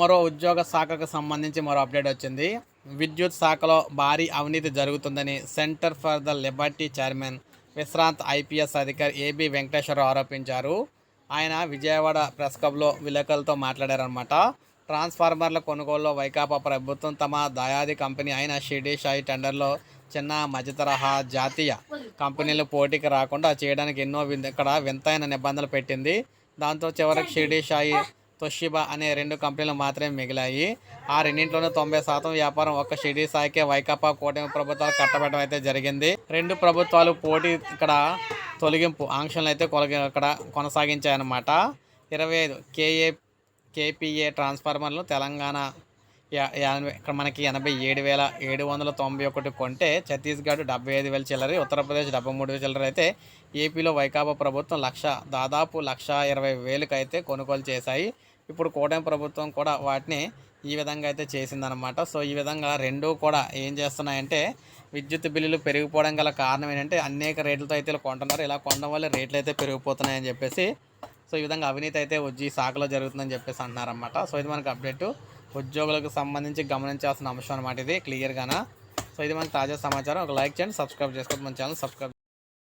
మరో ఉద్యోగ శాఖకు సంబంధించి మరో అప్డేట్ వచ్చింది. విద్యుత్ శాఖలో భారీ అవినీతి జరుగుతుందని Centre for the Liberty chairman Vishrant IPS అధికారి ఏబి వెంకటేశ్వరరావు ఆరోపించారు. ఆయన విజయవాడ ప్రెస్ క్లబ్లో విలేకరులతో మాట్లాడారనమాట ట్రాన్స్ఫార్మర్ల కొనుగోలులో వైకాపా ప్రభుత్వం తమ దయాది కంపెనీ అయిన షిర్డీ షాయి టెండర్లో చిన్న మధ్యతరహా జాతీయ కంపెనీలు పోటీకి రాకుండా చేయడానికి ఎన్నో ఇక్కడ వింతైన నిబంధనలు పెట్టింది. దాంతో చివరికి షిర్డీ షాయి తొషిబా అనే రెండు కంపెనీలు మాత్రమే మిగిలాయి. ఆ రెండింటిలోనూ తొంభై శాతం వ్యాపారం ఒక్క షిర్డీ సాయికే వైకాపా కూటమి ప్రభుత్వాలు కట్టబెట్టడం అయితే జరిగింది. రెండు ప్రభుత్వాలు పోటీ ఇక్కడ తొలగింపు ఆంక్షలను అయితే కొలగి ఇక్కడ కొనసాగించాయన్నమాట. ఇరవై ఐదు కేఏ కేపీఏ ట్రాన్స్ఫార్మర్లు తెలంగాణ ఇక్కడ మనకి ఎనభై ఏడు వేల ఏడు వందల తొంభై ఒకటి కొంటే ఛత్తీస్గఢ్ డెబ్బై ఐదు వేల చిల్లర ఉత్తరప్రదేశ్ డెబ్బై మూడు వేల చిల్లర అయితే ఏపీలో వైకాపా ప్రభుత్వం లక్ష దాదాపు లక్ష ఇరవై వేలకు అయితే కొనుగోలు చేశాయి. ఇప్పుడు కూటమి ప్రభుత్వం కూడా వాటిని ఈ విధంగా అయితే చేసిందనమాట సో ఈ విధంగా రెండూ కూడా ఏం చేస్తున్నాయంటే విద్యుత్ బిల్లులు పెరిగిపోవడం గల కారణం ఏంటంటే అనేక రేట్లతో అయితే ఇలా కొంటున్నారు. ఇలా కొనడం వల్ల రేట్లు అయితే పెరిగిపోతున్నాయని చెప్పేసి సో ఈ విధంగా అవినీతి అయితే వచ్చి శాఖలో జరుగుతుందని చెప్పేసి అంటున్నారన్నమాట సో ఇది మనకి అప్డేట్. ఉద్యోగులకు సంబంధించి గమనించాల్సిన అంశం అనమాట ఇది క్లియర్గానా? సో ఇది మనకి తాజా సమాచారం. ఒక లైక్ చేయండి సబ్స్క్రైబ్ చేసుకోవద్దు. మన ఛానల్ సబ్స్క్రైబ్